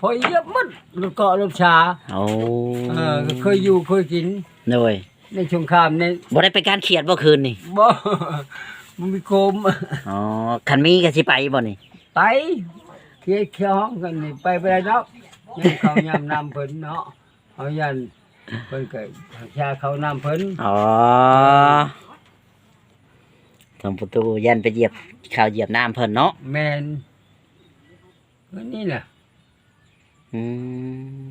พอเหยียบมันรถเกาะรถชาโอ้เออก็เคยอยู่เคยกิน โดยในสงครามในบ่ได้ไปการเขียดบ่คืนนี่บ่มันมีโคมอ๋อคันมีก็สิไปบ่นี่ไปเคียเคียห้องกันนี่ไปไปได้เนาะยังเขายามน้ำเพิ่นเนาะเอายันเพิ่นก็ชาเขาน้ำเพิ่นอ๋อทำประตูยันไปเหยียบข่าวเหยียบน้ำเพิ่นเนาะแมนเพิ่นนี่น่ะ อืม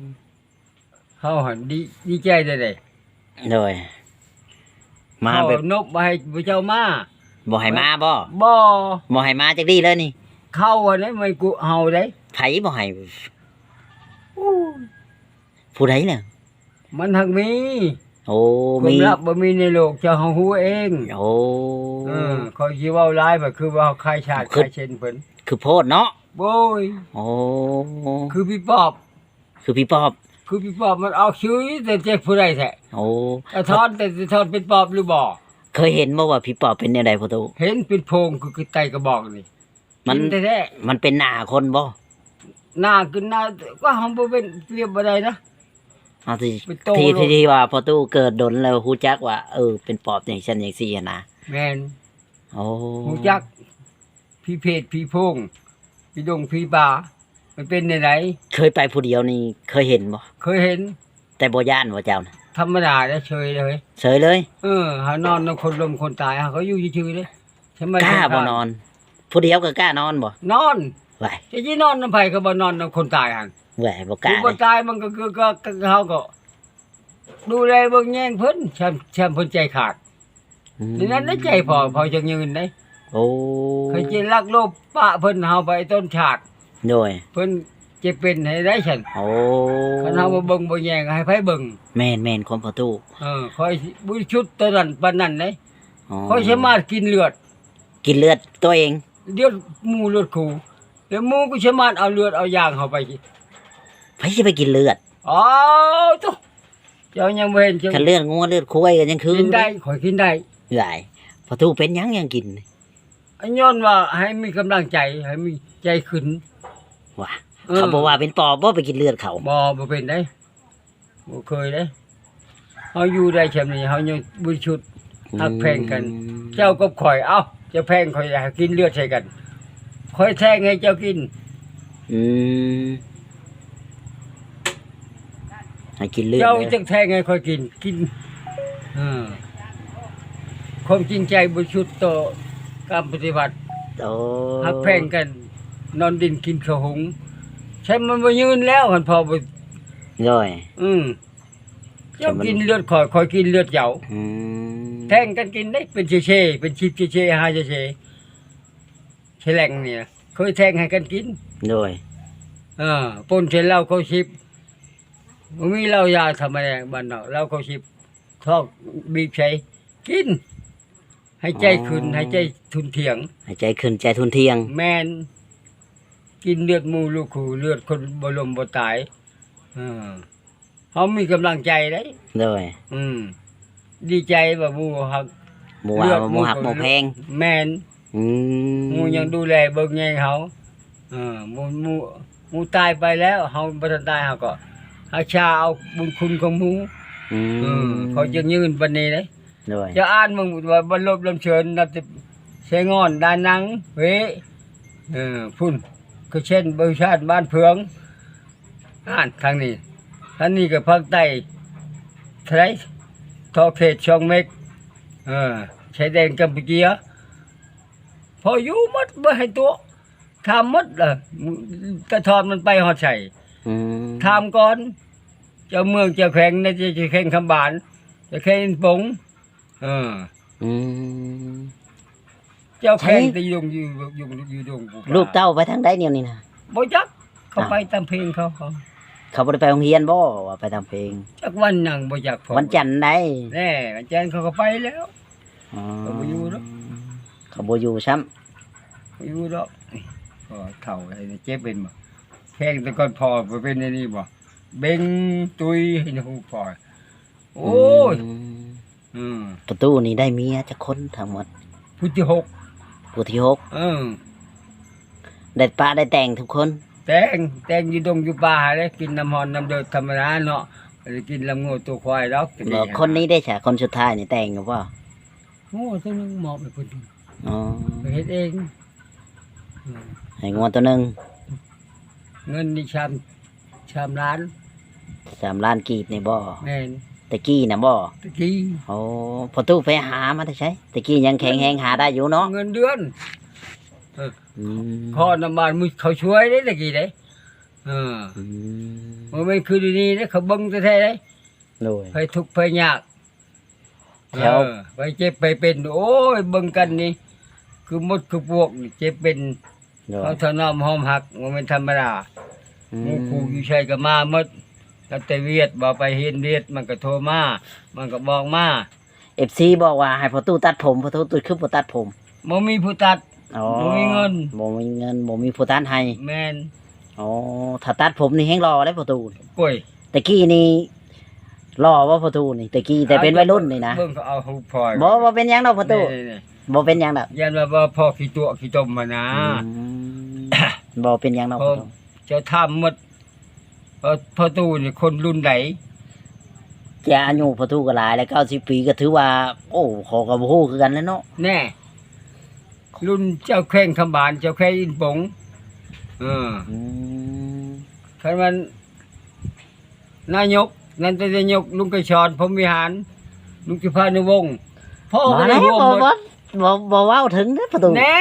เขาหันดีดีใจได้เลยโดย มาแบบเขนบมาให้พระเจ้ามาบ่ให้มาบ่บ่บ่ให้มาจักดีเลยนี่ เข้าอันนี้ไม่กูเฮาได้ไผบ่ให้ผู้ใดเนี่ยมันทักมี โอ้ความีมลับบ่มีในโลกเจ้าเฮาฮู้เองโอ้เออเขาสิเว้าร้ายแบบคือว่าเขาคายชาติคือคายเช่นเพิ่นคือโพดเนาะ โอ้ยโอ้คือพี่ปอบ คือพี่ปอบ คือพี่ปอบมันเอาชื่อแต่เจ็บผู้ใดแท้โอ้แต่ทอนแต่แต่ทอนเป็นปอบหรือบ่เคยเห็นบ่ว่าพี่ปอบเป็นแนวใดประตูเห็นเป็นโพงคือคือไตกระบอกนี่มันกิแท้มันเป็นหน้าคนบ่ๆหน้าขึ้นหน้าก็เฮาบ่เป็นเรียบบ่ได้นะเอาที่เป็นโตที่โลกที่ที่ว่าประตูเกิดดนแล้วฮู้จักว่าเออเป็นปอบอย่างฉันอย่างซี่อะนะแม่นโอ้หูจักพี่เพศพี่โพง พี่ดงพี่บามันเป็นในไหนเคยไปผู้เดียวนี่เคยเห็นบ่เคยเห็น แต่บ่ย่านบ่เจ้านะธรรมดาได้เฉยเลยเฉยเลย เออหานอนนำคนลมคนตายหาเขาอยู่ชื่อๆเลยใช่ไหมกล้าบ่นอน ผู้เดียวก็กล้านอนบ่นอนไหวจะยี่นอนน้ำไผ่ก็บ่นอนนำคนตายหันไหวบ่กผู้ล้าบ่เลยตายมันก็คือก็ก็เขาก็ ดูแลเบิ่งแย่งเพิ่นแชมแชมเพิ่นใจขาดอืมนี่นั้นได้ใจพอพอจะยืนได้ โอ้เคยจิรักโลภปะเพิ่นเฮาไปต้นชาติโดยเพิ่นจะเป็นให้ได้ฉันโอ้คันเฮาบ่เบิ่งบ่แย่งให้ไผเบิ่งแม่นแม่นคนประตูเออคอยบุญชุดตัวนั้นปานนั้นเด้อ๋อคอยสามารถกินเลือด กินเลือดตัวเอง เลือดหมูเลือดคูแล้วหมูก็สามารถเอาเลือดเอายางเข้าไปกินไผสิไปกินเลือดอ๋อตุ๊เจ้ายังบ่เห็นเจ้าคันเลือดงัวเลือดควายก็ยังคือกินได้ข่อยกินได้ไหวประตูเป็นหยังยังกินอัน ย้อนว่าให้มีกำลังใจให้มีใจขึ้น ว่ะออ เขาบอกว่าเป็นปอบบ่ไปกินเลือดเขาบ่บ่เป็นได้บ่เคยได้เฮาอยู่ได้แค่นี้เฮายังบุญชุด หักแพงกัน เจ้ากับข่อยเอ้าเจะแพงข่อยอยากกินเลือดใส่กันข่อยแทงให้เจ้ากิน อืมให้กินเลือดเจ้าเลยจังแทงให้ข่อยกินกินเออความจริงใจบริสุทธิ์ต่อ การปฏิบัติโอ้หักแพงกัน นอนดินกินข้าวหุงใช้มันบ่ยืนแล้วหันพอบ่ย่อยอืมเจ้าแต่มันกินเลือดข่อยข่อยกินเลือดเจ้าอืมแทงกันกินได้เป็นเชๆเป็นชิปเชๆหาเชๆแฉลงเนี่ยเคยแทงให้กันกินย่อยเออปนเสร็จแล้วเขาชิบบ่มีเหล้ายาทำอะไรบ้านเราเราเขาชิบทอกบีบใช้กิน ให้ใจขึ้นให้ใจทุนเถียงหายใจขึ้นใจทุนเที่ยง แมนกินเลือดหมูลูกขู่เลือดคนบลมบ่ตายเออเขามีกำลังใจได้ย่อยอืม ดีใจว่าหมูหักหมูว่าหมูหักหมูแพงแมนอืมหมูยังดูแลเบิ่งแยงเขาเออหมูหมูหมูตายไปแล้วเฮาบ่ทันตายเฮาก็อาชาเอาบุญคุณของหมูอืเออมเขาจะยืนวันนี้เลย ย่อยจะอ่านมึงว่าบรรลบลำเชิญนับเสงอนดานังเวเออพุ่นก็เช่นบริชาติบ้านเพืองอ่านทางนี้ทางนี้ก็ภาคใต้ไทยทอเขตช่องเม็กเออชายแดนกัมพูชีพออยู่หมดบ่ให้ตัวทำหมดเลยกระทอนมันไปหอดใส่อืมทำก่อน เจ้าเมืองเจ้าแขวงนะจะจะแข่งคำบานจะแข่งปง เออ อืม เจ้าแข่งใช่แตอยู่อยู่อยู่อยู่ดงปูปาลูกเต้าไปทางใดเนี่ยนี่นะบ่จักเขาอ้าวไปตามเพลงเขาเขาเขาบ่ได้ไปโรงเรียนบ่ว่าไปทำเพลง จักวันหยังบ่จักพอวันจันทร์ได้แน่วันจันทร์เขาก็ไปแล้ว อ๋อเขาบ่อยู่หรอกเขาบ่อยู่ซ้ำบ่อยู่ดอกพอเฒ่าไอ้เจ็บเป็นบ่แข่งแต่ก่อนพอบ่เป็นไอ้นี่บ่เบ่งตุยให้หูพอโอ้ยอืม อืมประตูนี่ได้เมียจักคนทั้งหมดผู้ที่หกผู้ที่หกเออได้ป้าได้แต่งทุกคนแต่งแต่งอยู่ดงอยู่ป่าได้กินน้ำหอนน้ำเดือดธรรมดาเนาะบ่ได้กินลำงูตัวควายดอกบ่คนนี้ได้ฉะคนสุดท้ายนี่แต่งกับว่าโอ้ตัวนึงเหมาะไปคนอื่นอ๋อไปเฮ็ดเองอืมให้งวตัวหนึงเงินนี่ชามชามล้านสามล้านกีบนี่บ่แม่น ตะกี้น่ะบ่ตะกี้โอ้พอตู้ไปหามาได้ใช้ตะกี้ยังแข็งแรงหาได้อยู่เนาะเงินเดือนอืมพ่อน้ำบ้านมึงเขาช่วยได้ตะกี้ได้เอออืมมันไม่คือดีๆนะเขาเบิ่งแท้ๆได้โดยไปทุกข์ไปยากแถวเออไปเจ็บไปเป็น โอ้ยเบิ่งกันนี่คือมดคือพวกนี่เจ็บเป็นโดยเขาถนอมหอมหักมันเป็นธรรมดาอืหมู่มครูอยู่ใช่ก็มาหมด ตั้งแต่เวียดบ่ไปเห็นเวียดมันก็โทรมา มันก็บอกมาเอฟซีบอกว่าให้พอตู้ตัดผมพอตู้ตุดคือบ่ตัดผมบ่มีผู้ตัด อ๋อบ่มีเงิน บ่มีเงินบ่มีผู้ตัดให้แม่นอ๋อถ้าตัดผมนี่แฮงรอได้พอตู้ป่วยตะกี้นี่รอว่าพอตู้นี่ตะกี้แต่เป็นวัยรุ่นนี่นะเบิ่งเขาเอาหูพลอยบ่บ่เป็นหยังดอกพอตู้นี่บ่เป็นหยังดอกๆยันว่าบ่พ่อขี้ตัวขี้ตมมานะอืมบ่เป็นหยังดอกพอตู้เจ้าทํหมด เพราะพ่อตู้นี่คนรุ่นไหนแกอายุพอตู้ก็หลายแล้ว90ปีก็ถือว่า โอ้เขอก็บ่ฮู้คือกันแล้วเนาะแน่ รุ่นเจ้าแข้งคำบาน เจ้าแข้งอินปงเอออืมคันมันนายก นั่นจะนายกลุงกระชอนพรหมวิหาร ลุงจิพานุวงศ์พ่อบ่ก็ได้ได้บ่ร่วมหมบ่ดบ่บ่เว้าถึงเด้อประตู แน่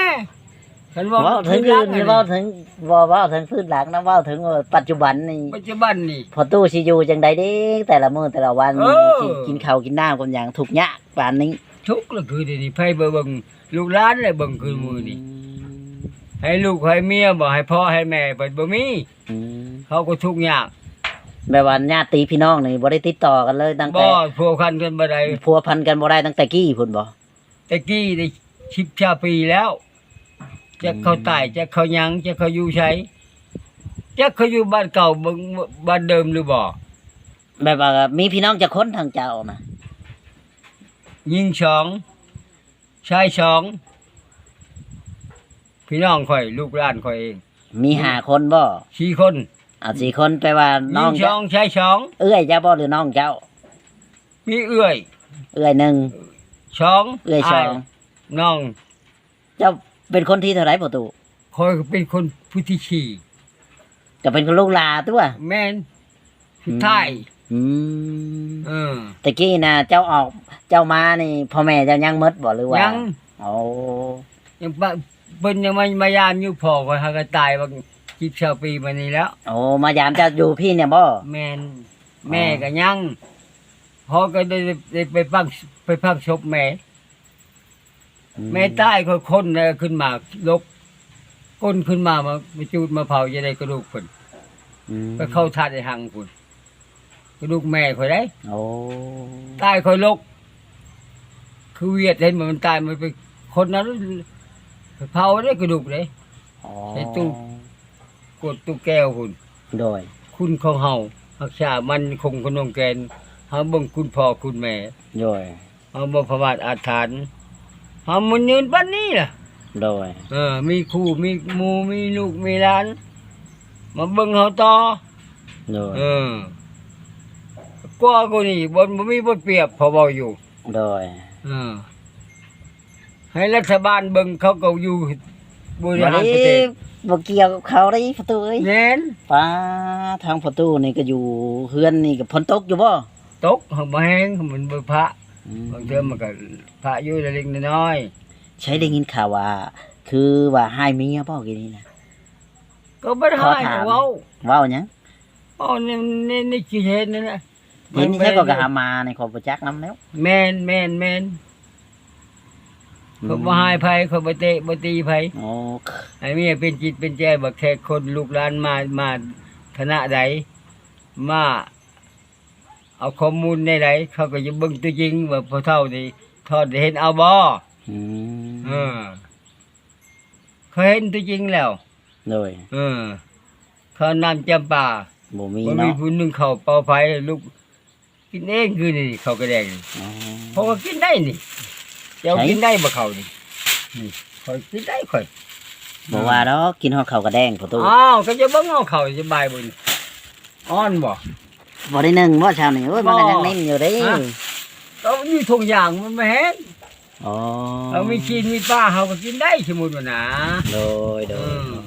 คันว่าเว้าถึงพื้อื่นนหลันี่งเว้าอันถึงบ่เว้าถึงพื้นหลังนะเว้าถึงว่าปัจจุบันนี่นี้ปัจจุบันนี่ พอตู้สิอยู่จังใดเด้แต่ละมื้อแต่ละวันเออ กินกินข้าวกินน้ำกันอย่างทุกข์ยากปานนี้ทุกข์ก็คือเดี๋ยวนี้ไผเบิ่งลูกหลานเลยเบิ่งคือมือนี่ให้ลูกให้เมียบ่ให้พ่อให้แม่เปิดบ่มีอืมเขาก็ทุกข์ยากแบบว่าญาติพี่น้องนี่บ่ได้ติดต่อกันเลยตั้งบ่แต่พัวพันกันบ่ได้พัวพันกันบ่ได้ตั้งแต่กี้พุ่นบ่ตะกี้ได้ชิบชาปีแล้ว จะเขาตายจะเขายังจะเขาอยู่ใช้จะเขาอยู่บ้านเก่าเบิ่งบ้านเดิมหรือบ่แบบว่ามีพี่น้องจะคนทางเจ้านะยิงสองชายสองพี่น้องข่อย ลูกหลานข่อยเองมีห้าคนบ่สี่คนเอาสี่คนแปลว่าน้ยิองงสเจ้าองชายสองเอื้อยเจ้าบ่หรือน้องเจ้า มีเอื้อย เอื้อยหนึ่งสองเอื้อยสองน้อง เจ้า เป็นคนที่เท่าไหร่ประตูข่อยเป็นคนผู้ที่ขี่ก็เป็นคนลูกหลาตัวแม่นสุดท้ายอืมเออตะกี้นะเจ้าออกเจ้ามานี่พ่อแม่เจ้ายังหมดบ่หรือว่ายังโอ้ยังปะเพิ่นยังไม่มายามอยู่พ่อข่อยหาก็ตายบางสิบชาปีมานี้แล้ว โอ้มายามเจ้าอยู่พี่เนี่ยบ่ แม่นแม่ก็ยังพ่อก็ได้ได้ไปพักไปพักศพแม่ แม่ตายก็คนน่ะขึ้นมาลกก้นขึ้นมามามาจูดมาเผาจะได้กระดูกเพิ่นอืมไปเข้าทาดไอ้หังพุ่นกระดูกแม่ข่อยได้โอ้ตายข่อยลก คือเวียดเห็นมันตายมันไปคนนั้นไปเผาได้กระดูกเลยอ๋อใส่ตู้กดตู้แก้วพุ่นโดย คุณของเฮารักษามันคงขนมแกนเฮาเบิ่งคุณพ่อคุณแม่โดยเฮาบ่ประมาทอาถรรพ์ เฮามันยืนปานนี้ล่ะ โดย เออ มีครูมีหมู่มีลูกมีหลาน มาเบิ่งเฮาต่อ โดย เออกว่ากูนี่บ่บ่มีบ่เปรียบพอเว้าอยู่ โดย เออ ให้รัฐบาลเบิ่งเขาก็อยู่บริบ่หารได้ประเทศบ่เกี่ยวกับเขาได้ประตูเอ้ยแน่นป้าทางประตูนี่ก็อยู่เฮือนนี่ก็ฝนตกอยู่บ่ตกหังบ่แห้งมันบ่พระอืม บางเทื่อมันก็พระอยู่เล็กๆน้อยใช้ได้ยินข่าวว่า คือว่าให้เมียบ่กี่นี่นะ ๆก็บ่ได้ขอให้ถาม เว้าเว้าหยังอ๋อนี่นี่นี่กี่เห็นนั่นน่ะเห็นใช่ก็กะหามาในขอประจักษ์นํแล้วแม่นแม่นแม่นเขาบ่ให้ไผเขาบ่เตะบ่ตีไผ โอ้ไอ้เมียเป็นจิตเป็นใจบ่แค่คนลูกหลานมามาคณะใดมา เอาข้อมูลในใดเขาก็จะเบิ่งตัวจริงว่าพอเท่านี่ทอดได้เห็นเอาบ่อืมเออเขาเห็นตัวจริงแล้วโดยเออเขานำจำป่าบ่มีบ่มีเนาะผู้หนึงเขาเป่าไฟลูกกินเองคือนี่เขาก็แดงนี่อ๋อ เพราะว่ากินได้นี่เจ้าใช่ กินได้บ่เขานี่นี่ข่อยกินได้ข่อยบอกว่าดอกกินฮอดข้าวกระแดงประตูอ้าวก็จะเบิ่งเอาเขาจะบายบุญอ้อนบ่ บ่ได้นึ่งบ่ชาวนี่โอ้ยมันก็ยังนิ่มอยู่เด้ฮะ เราอยู่ทุกอย่างมันไม่เห็นอ๋อเรามีชีนมีปลาเขาก็กินได้สมมุติว่านะ โดยโดยอืมโดย